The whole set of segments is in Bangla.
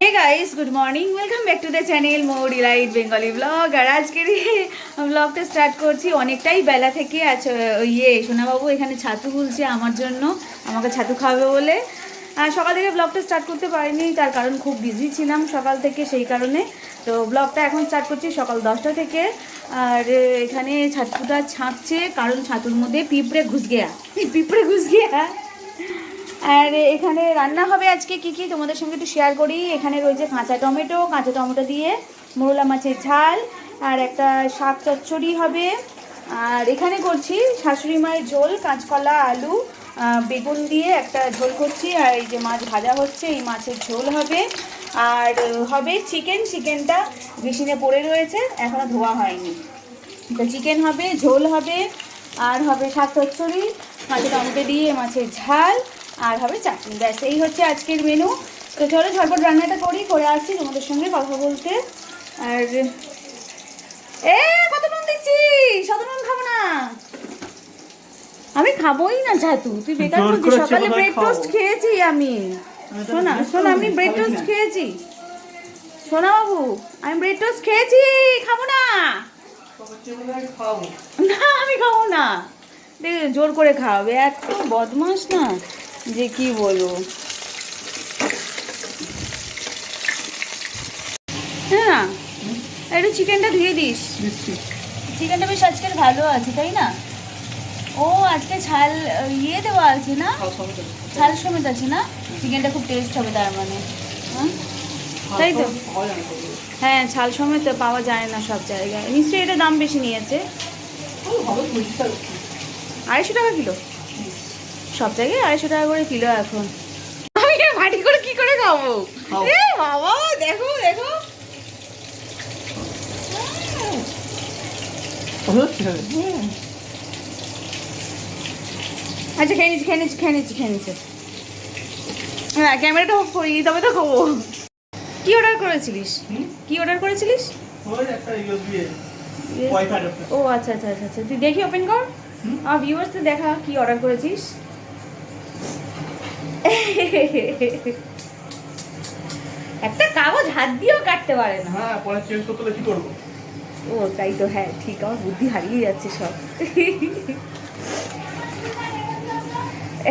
Hey guys good morning welcome back to the channel Mo delight Bengali blog আর আজকের ব্লগটা স্টার্ট করছি অনেকটাই বেলা থেকে আহ, ইয়ে সোনাবাবু এখানে ছাতু খুলছে আমার জন্য। আমাকে ছাতু খাওয়াবে বলে। আর সকাল থেকে ব্লগটা স্টার্ট করতে পারিনি তার কারণ খুব বিজি ছিলাম সকাল থেকে সেই কারণে। তো ব্লগটা এখন স্টার্ট করছি সকাল দশটা থেকে। আর এখানে ছাতুটা ছাঁকছে কারণ ছাতুর মধ্যে পিঁপড়ে ঘুষ গিয়া। পিঁপড়ে ঘুষ গিয়া। আর এখানে রান্না হবে আজকে কি কি তোমাদের সঙ্গে একটু শেয়ার করি। এখানে রয়েছে কাঁচা টমেটো কাঁচা টমেটো দিয়ে মোরলা মাছের ঝাল, আর একটা শাক চচ্চড়ি হবে। আর এখানে করছি শাশুড়ি মায়ের ঝোল, কাঁচকলা, আলু বেগুন দিয়ে একটা ঝোল করছি। আর এই যে মাছ ভাজা হচ্ছে, এই মাছের ঝোল হবে। আর হবে চিকেন, চিকেনটা মেশিনে পড়ে রয়েছে এখনও ধোয়া হয়নি। তো চিকেন হবে, ঝোল হবে, আর হবে শাক চচ্চড়ি মাছের টমেটো দিয়ে মাছের ঝাল আর হবে চাটনি। ব্যাস এই হচ্ছে আজকের মেনু তো চলো ঝটপট রান্নাটা করি করে আসছি তোমাদের সঙ্গে কথা বলতে। আর এ কত নুন দিচ্ছি? শত নুন খাব না। আমি খাবোই না ছাতু তুই বেকার করছিস সকালে ব্রেড টোস্ট খেয়েছি আমি। শোনা শোনা আমি ব্রেড টোস্ট খেয়েছি। সোনা বাবু আমি ব্রেড টোস্ট খেয়েছি খাব না। না আমি খাব না। দেখ জোর করে খাওয়াবে এত বদমাস না। যে কি বলব? হ্যাঁ একটু চিকেনটা ধুয়ে দিস। চিকেনটা বেশ আজকাল ভালো আছে তাই না? ও আজকে ছাল ইয়ে দেওয়া আছে না? ছাল সমেত আছে। না? চিকেনটা খুব টেস্ট হবে তার মানে। হ্যাঁ? তাই তো? হ্যাঁ ছাল সমেত পাওয়া যায় না সব জায়গায়। নিশ্চয়ই এটা দাম বেশি নিয়েছে। আড়াইশো টাকা কিলো। সব জায়গায় আড়াইশো টাকা করে কিলো এখন। আমি ভাটি করে কি করে খাব? বাবা দেখো দেখো। আচ্ছা খেয়ে নিচ্ছি খেয়ে নিচ্ছি খেয়ে নিচ্ছি খেয়ে নিচ্ছি। হ্যাঁ ক্যামেরাটা অফ করি তবে তো খাব। কি অর্ডার করেছিলিস? কি অর্ডার করেছিলিস? ও আচ্ছা আচ্ছা আচ্ছা আচ্ছা। তুই দেখি ওপেন কর। হুম। আমার ভিউয়ার্স দেখা কি অর্ডার করেছিস? একটা কাগজ হাত দিয়েও কাটতে পারে না। হ্যাঁ পরে চেঞ্জ করতে কি করব? ও তাই তো হ্যাঁ ঠিক আমার বুদ্ধি হারিয়ে যাচ্ছে সব।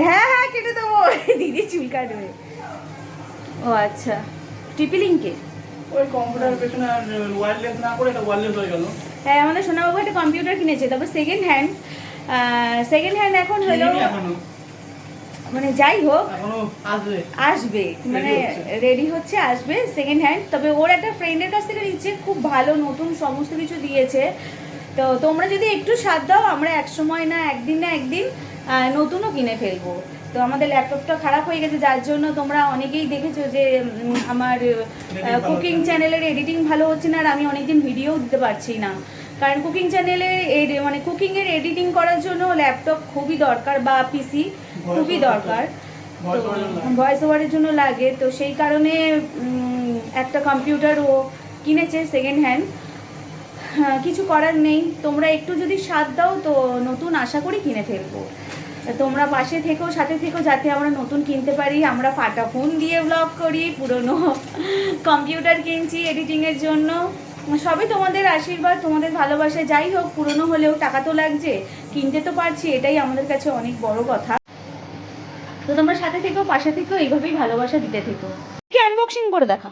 হ্যাঁ হ্যাঁ কেটে দেবো। দিদি চুল কাটবে। ও আচ্ছা। ট্রিপিলিংকে ওই কম্পিউটার পেছনে আর ওয়্যারলেস না করে এটা ওয়্যারলেস হয়ে গেল। হ্যাঁ আমাদের সোনা সোনাবাবু একটা কম্পিউটার কিনেছে তবে সেকেন্ড হ্যান্ড সেকেন্ড হ্যান্ড এখন হলো মানে যাই হোক আসবে। আসবে মানে রেডি হচ্ছে আসবে সেকেন্ড হ্যান্ড তবে ওর একটা ফ্রেন্ডের কাছ থেকে নিচ্ছে খুব ভালো নতুন সমস্ত কিছু দিয়েছে। তো তোমরা যদি একটু সাথ দাও আমরা এক সময় না একদিন না একদিন নতুনও কিনে ফেলব। তো আমাদের ল্যাপটপটা খারাপ হয়ে গেছে যার জন্য তোমরা অনেকেই দেখেছ যে আমার কুকিং চ্যানেলের এডিটিং ভালো হচ্ছে না আর আমি অনেকদিন ভিডিও দিতে পারছি না। কারণ কুকিং চ্যানেলে মানে কুকিংয়ের এডিটিং করার জন্য ল্যাপটপ খুবই দরকার বা পিসি খুবই দরকার। ভয়েস ওভারের জন্য লাগে। তো সেই কারণে একটা কম্পিউটার ও কিনেছে সেকেন্ড হ্যান্ড কিছু করার নেই। তোমরা একটু যদি সাথ দাও, তো নতুন আশা করি কিনে ফেলব। তোমরা পাশে থেকেও সাথে থেকেও যাতে আমরা নতুন কিনতে পারি। আমরা ফাটা ফোন দিয়ে ব্লগ করি, পুরনো কম্পিউটার কিনছি এডিটিংয়ের জন্য। সবই তোমাদের আশীর্বাদ, তোমাদের ভালোবাসা। যাই হোক, পুরনো হলেও টাকা তো লাগছে। কিনতে তো পারছি, এটাই আমাদের কাছে অনেক বড় কথা। তো তোমরা সাথে থেকো পাশে থেকো এইভাবেই ভালোবাসা দিতে থেকো। কি আনবক্সিং করে দেখা।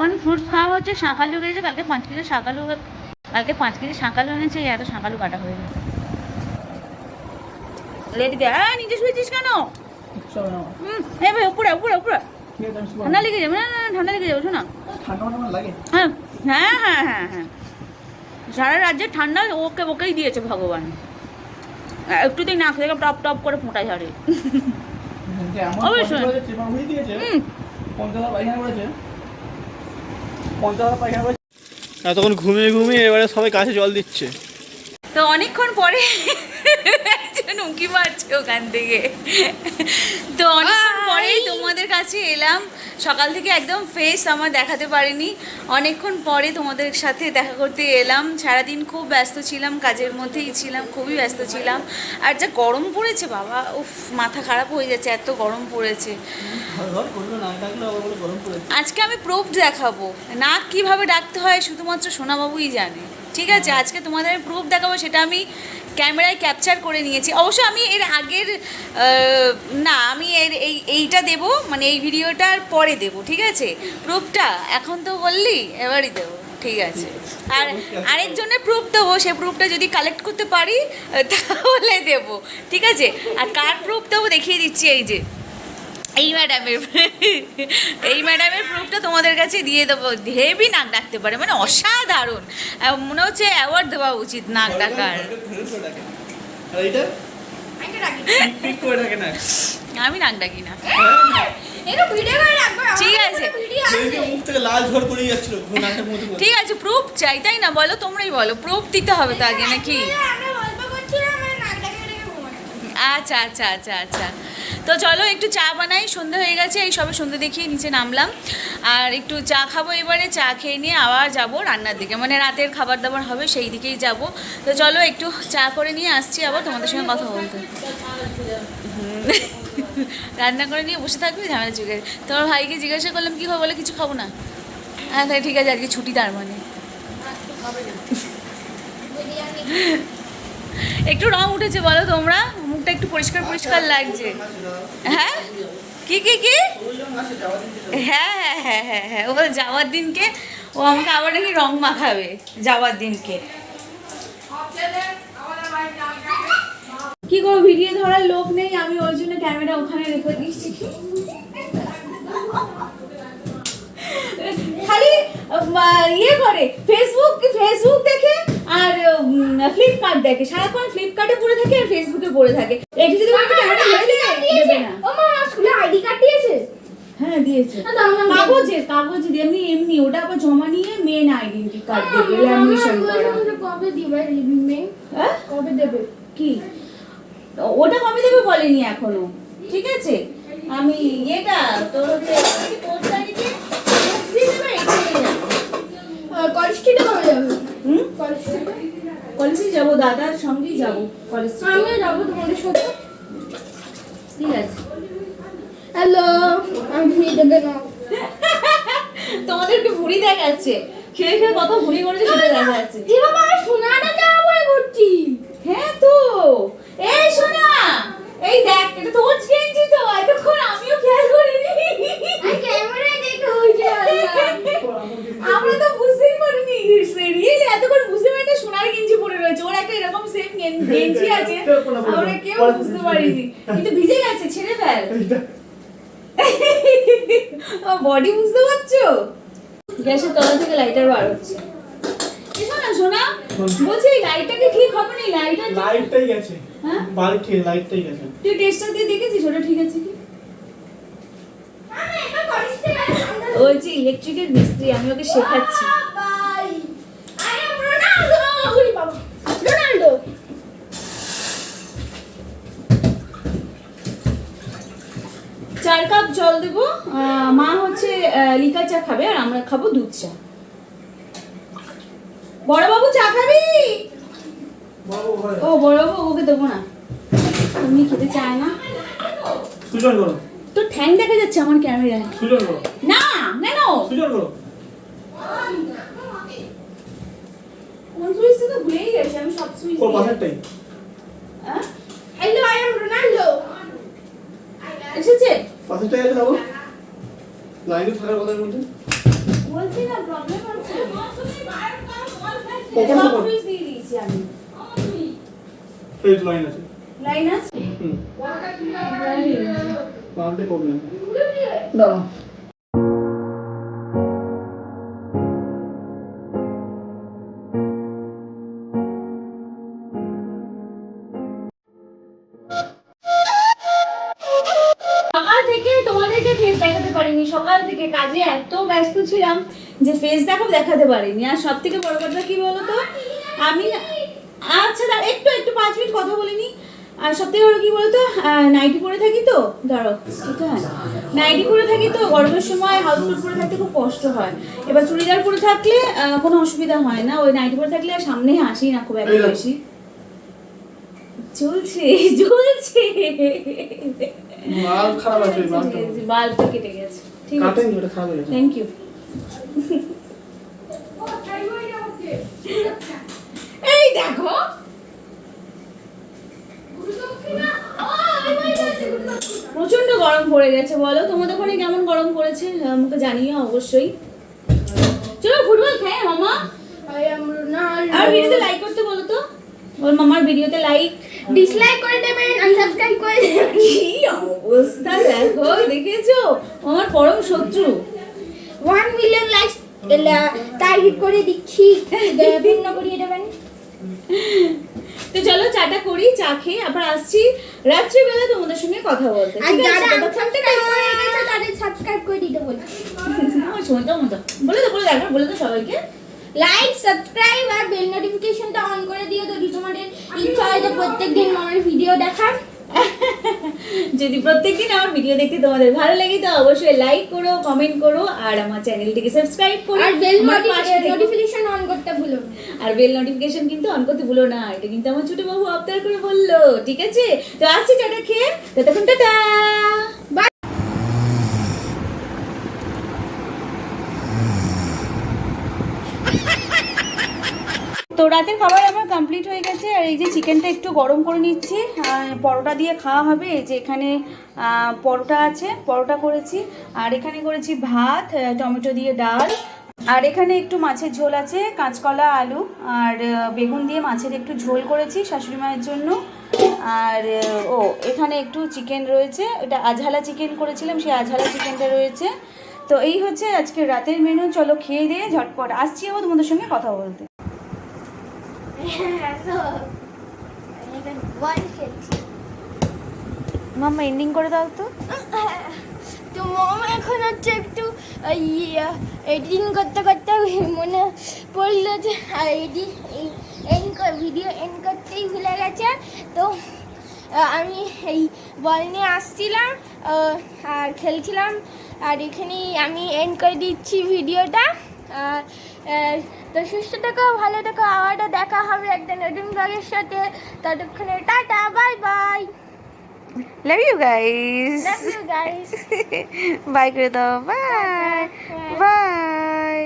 এখন ফ্রুটস খাওয়া হচ্ছে শাঁকালু গেছে কালকে পাঁচ কেজি শাঁকালু কালকে পাঁচ কেজি শাঁকালু এনেছে এত শাঁকালু কাটা হয়ে গেছে হ্যাঁ নিজে শুয়েছিস কেন? এই ভাই উপরে উপরে উপরে। ঠান্ডা লেগে যাবে না ঠান্ডা লেগে যাবে শোনা। হ্যাঁ হ্যাঁ হ্যাঁ হ্যাঁ হ্যাঁ সারা রাজ্যে ঠান্ডা ওকে ওকেই দিয়েছে ভগবান। একটুতেই নাক থেকে টপ টপ করে ফোঁটা ঝাড়ে যে এমন অবশ্যই। হুম। এতক্ষণ ঘুমিয়ে ঘুমিয়ে এবারে সবাই কাছে জল দিচ্ছে। তো অনেকক্ষণ পরে উঁকি মারছে ওখান থেকে। তো অনেকক্ষণ পরেই তোমাদের কাছে এলাম। সকাল থেকে একদম ফেস আমার দেখাতে পারিনি। অনেকক্ষণ পরে তোমাদের সাথে দেখা করতে এলাম। সারাদিন খুব ব্যস্ত ছিলাম, কাজের মধ্যেই ছিলাম, খুবই ব্যস্ত ছিলাম। আর যা গরম পড়েছে বাবা, উফ, মাথা খারাপ হয়ে যাচ্ছে, এত গরম পড়েছে। আজকে আমি প্রুফ দেখাবো। নাক কীভাবে ডাকতে হয়, শুধুমাত্র সোনাবাবুই জানে। ঠিক আছে, আজকে তোমাদের প্রুফ দেখাবো, সেটা আমি ক্যামেরায় ক্যাপচার করে নিয়েছি। অবশ্য আমি এর আগের না, আমি এর এই, এইটা দেবো মানে এই ভিডিওটার পরে দেব, ঠিক আছে? প্রুফটা এখন তো বললি, এবারই দেবো, ঠিক আছে। আর আরেকজনের প্রুফ দেবো, সে প্রুফটা যদি কালেক্ট করতে পারি, তাহলে দেব, ঠিক আছে? আর কার প্রুফ দেবো দেখিয়ে দিচ্ছি, এই যে। এই ম্যাডামের এই ম্যাডামের প্রুফটা তোমাদের কাছে দিয়ে দেবো। হেভি নাক ডাকতে পারে মানে অসাধারণ। মনে হচ্ছে অ্যাওয়ার্ড দেওয়া উচিত নাক ডাকার। আমি নাক ডাকি না। ঠিক আছে। ঠিক আছে প্রুফ চাই তাই না? বলো তোমরাই বলো। প্রুফ দিতে হবে তো আগে নাকি? আচ্ছা আচ্ছা আচ্ছা আচ্ছা। তো চলো একটু চা বানাই, সন্ধে হয়ে গেছে, এই সবে সন্ধে দেখিয়ে নিচে নামলাম। আর একটু চা খাব এবারে, চা খেয়ে নিয়ে আবার যাব রান্নার দিকে। মানে রাতের খাবার দাবার হবে, সেই দিকেই যাব। তো চলো একটু চা করে নিয়ে আসছি আবার তোমাদের সঙ্গে কথা বলতে। রান্না করে নিয়ে বসে থাকবি, ঝামেলা চুকে তোমার ভাইকে জিজ্ঞাসা করলাম, কী হবে বলে, কিছু খাব না? হ্যাঁ তাই ঠিক আছে, আজকে ছুটি তার মানে। একটু রং উঠেছে, বলো তোমরা। মুখটা একটু পরিষ্কার পরিষ্কার লাগছে। হ্যাঁ? কি কি কি? হ্যাঁ হ্যাঁ হ্যাঁ হ্যাঁ হ্যাঁ। ও যাওয়ার দিনকে, ও আমাকে আবার নাকি রং মাখাবে যাওয়ার দিনকে। কি করব ভিডিও ধরার লোক নেই? আমি ওই জন্য ক্যামেরা ওখানে রেখে দিচ্ছি। খালি ইয়ে করে ফেসবুক ফেসবুক দেখে আর ফ্লিপকার্ট দেখে। সারাক্ষণ ফ্লিপকার্টে পড়ে থাকে আর ফেসবুকে পড়ে থাকে। এটি যদি দেবে না। ও মা স্কুলে আইডি কার্ড দিয়েছে? হ্যাঁ দিয়েছে। কাগজে কাগজে এমনি এমনি। ওটা আবার জমা নিয়ে মেন আইডেন্টি কার্ড দেবে ল্যামিনেশন করা। কবে দিবে? মেয়ে হ্যাঁ? কবে দেবে? কি? ওটা কবে দেবে বলেনি এখনও। ঠিক আছে? আমি এটা তোর হচ্ছে কোন তারিখে next দিয়ে দেবে এটা নিয়ে যাব। কলেজ কবে যাবে? হুম? কলেজ কলেজে যাব দাদার সঙ্গেই যাব কলেজ। আমিও যাব তোমাদের সাথে। ঠিক আছে। হ্যালো আমি ফ্রি দেবে না তোমাদেরকে ভুড়ি দেখাচ্ছে। খেয়ে খেয়ে কত ভুড়ি করেছে সেটা দেখা যাচ্ছে। এ বাবা আমি সোনাটা জামা পরে ঘুরছি। হ্যাঁ তো। এই শোনা এই দেখ এটা তোর গেঞ্জি তো এতক্ষণ আমিও খেয়াল করিনি। আমি ক্যামেরায় দেখে হয়েছে আমরা তো বুঝতেই পারিনি রিয়েলি এতক্ষণ বুঝতে পারি না সোনার গেঞ্জি পরে রয়েছে ওর একটা এরকম সেম আছে? আমরা কেউ বুঝতে পারিনি। কিন্তু ভিজে গেছে ছেড়ে ফেল বডি বুঝতে পারছ? গ্যাসের তলা থেকে লাইটার বার হচ্ছে। এ শোনা শোনা বলছি লাইটটাকে ঠিক হবে না? লাইটার লাইটটাই গেছে। হ্যাঁ? বাল্ব লাইটটাই গেছে। তুই টেস্টটা দিয়ে দেখেছিস? ওটা ঠিক আছে কি? আমি এবার কলেজ থেকে ও হচ্ছে ইলেকট্রিকের মিস্ত্রি আমি ওকে শেখাচ্ছি বাই আই এম রোনাল্ডো ওরে বাবা রোনাল্ডো চার কাপ জল দেবো। মা হচ্ছে লিকার চা খাবে আর আমরা খাব দুধ চা। বড়বাবু চা খাবি? ও বড়বাবু ওকে দেবো না। তুমি খেতে চায় না। সুজন তো ঠ্যাং দেখা যাচ্ছে আমার ক্যামেরায়। সুজন না কেন? সুজন করো কোন সুইচটা তো ভুলেই গেছি আমি সব সুইচ ওর পাশেরটাই হ্যালো আই এম রোনাল্ডো এসেছে? পাশেরটাই টাকা যাব লাইনে থাকার কথা মধ্যে বলছি না প্রবলেম আছে কখন কখন? দিয়েছি আমি। ফেজ লাইন আছে। লাইন আছে? হুম। প্রবলেম দাঁড়া পারিনি। সকাল থেকে কাজে এত ব্যস্ত ছিলাম যে ফেস দেখাবো দেখাতে পারিনি। আর সব থেকে বড় কথা কি বলতো? আমি আচ্ছা দাঁড়া একটু একটু পাঁচ মিনিট কথা বলিনি। আর সব থেকে বড় কি বলতো? নাইটি পরে থাকি তো ধরো নাইটি পরে থাকি তো গরমের সময় হাউস কোট পরে থাকতে খুব কষ্ট হয়। এবার চুড়িদার পরে থাকলে কোনো অসুবিধা হয় না। ওই নাইটি পরে থাকলে সামনে আসি না খুব একটা বেশি। চলছে চলছে। বাল্ব খারাপ আছে কেটে গেছে। ঠিক আছে। কাটেনি ওটা খারাপ হয়ে থ্যাংক ইউ এই দেখো। প্রচণ্ড গরম পড়ে গেছে বলো। তোমাদের ওখানে কেমন গরম পড়েছে? আমাকে জানিও অবশ্যই। চলো ফুটবল খেয়ে মামা. আর ভিডিওতে লাইক করতে বলো তো। ওর মামার ভিডিওতে লাইক ডিসলাইক করে দেবেন আনসাবস্ক্রাইব করে দেবেন। কি অবস্থা দেখো দেখেছ? আমার পরম শত্রু। ওয়ান মিলিয়ন লাইকস টার্গেট করে দিচ্ছি। ভিন্ন করিয়ে দেবেন। তো চলো চাটা করি চা খেয়ে আবার আসছি। রাত্রিবেলা তোমাদের সঙ্গে কথা বলতে। আর? যারা সাবস্ক্রাইব করে রেখেছে তাদের সাবস্ক্রাইব করে দিতে বলছি। বলে তো বলে দেখো বলে তো সবাইকে। লাইক সাবস্ক্রাইব আর বেল নোটিফিকেশনটা অন করে দিও যদি তোমাদের ইচ্ছা হয় যে প্রত্যেকদিন আমার ভিডিও দেখার। যদি প্রত্যেকদিন আমার ভিডিও দেখতে তোমাদের ভালো লাগে তো অবশ্যই লাইক করো কমেন্ট করো আর আমার চ্যানেলটিকে সাবস্ক্রাইব করো। আর বেল। নোটিফিকেশন অন করতে ভুলো না। আর বেল নোটিফিকেশন কিন্তু অন করতে ভুলো না। এটা কিন্তু আমার ছোট বাবু আবদার করে বলল। ঠিক আছে? তো আসছি চাটা খেয়ে। ততক্ষণ টাটা! তো রাতের খাবার আমার কমপ্লিট হয়ে গেছে। আর এই যে চিকেনটা একটু গরম করে নিচ্ছি। পরোটা দিয়ে খাওয়া হবে। এই যে এখানে পরোটা আছে। পরোটা করেছি। আর এখানে করেছি ভাত টমেটো দিয়ে ডাল। আর এখানে একটু মাছের ঝোল আছে, কাঁচকলা, আলু। আর বেগুন দিয়ে মাছের একটু ঝোল করেছি শাশুড়ি মায়ের জন্য। আর ও, এখানে একটু চিকেন রয়েছে। এটা আঝালা চিকেন করেছিলাম, সেই আঝালা চিকেনটা রয়েছে। তো এই হচ্ছে আজকে রাতের মেনু চলো খেয়ে দিয়ে ঝটপট আসছি আবার তোমাদের সঙ্গে কথা বলতে। মাম্মা এন্ডিং করে দাও তো। তো মম এখন হচ্ছে একটু এডিটিং করতে করতে মনে পড়ল যে এন্ড ভিডিও এন্ড করতেই ভুলে গেছে। তো আমি এই বল নিয়ে আসছিলাম আর খেলছিলাম, আর এখানেই আমি এন্ড করে দিচ্ছি ভিডিওটা আর তো সুস্থ থেকো ভালো থেকো আবারও দেখা হবে একদিন নতুন ব্লগের সাথে। ততক্ষণে tata bye bye. Love you guys love you guys bye করে দাও বাই বাই